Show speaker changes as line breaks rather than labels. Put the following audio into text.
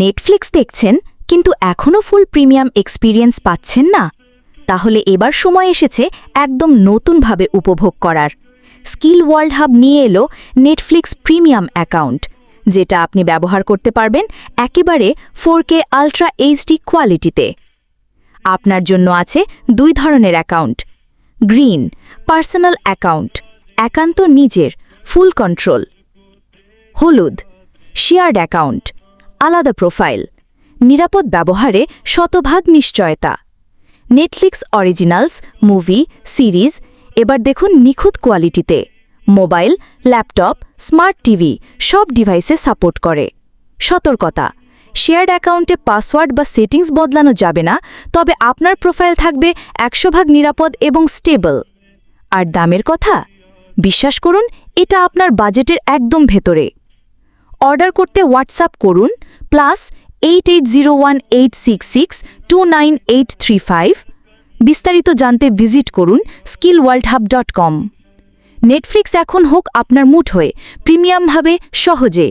Netflix দেখছেন, কিন্তু এখনও ফুল প্রিমিয়াম এক্সপিরিয়েন্স পাচ্ছেন না। তাহলে এবার সময় এসেছে একদম নতুনভাবে উপভোগ করার। স্কিল ওয়ার্ল্ড হাব নিয়ে এলো নেটফ্লিক্স প্রিমিয়াম অ্যাকাউন্ট যেটা আপনি ব্যবহার করতে পারবেন একেবারে ফোর কে আলট্রা এইচডি কোয়ালিটিতে আপনার জন্য আছে দুই ধরনের অ্যাকাউন্ট গ্রিন পার্সোনাল অ্যাকাউন্ট একান্ত নিজের ফুল কন্ট্রোল হলুদ শেয়ার্ড অ্যাকাউন্ট আলাদা প্রোফাইল। নিরাপদ ব্যবহারে শতভাগ নিশ্চয়তা। নেটফ্লিক্স অরিজিনালস, মুভি, সিরিজ, এবার দেখুন নিখুঁত কোয়ালিটিতে। মোবাইল, ল্যাপটপ, স্মার্ট টিভি, সব ডিভাইসে সাপোর্ট করে। সতর্কতা। শেয়ার্ড অ্যাকাউন্টে পাসওয়ার্ড বা সেটিংস বদলানো যাবে না, তবে আপনার প্রোফাইল থাকবে একশো ভাগ নিরাপদ এবং স্টেবল। আর দামের কথা? বিশ্বাস করুন, এটা আপনার বাজেটের একদম ভেতরে। অর্ডার করতে হোয়াটসঅ্যাপ করুন plus eight eight zero one eight six six two nine eight three five বিস্তারিত জানতে ভিজিট করুন skill world hub dot com Netflix এখন হোক আপনার মুঠ হয়ে প্রিমিয়ামভাবে সহজে।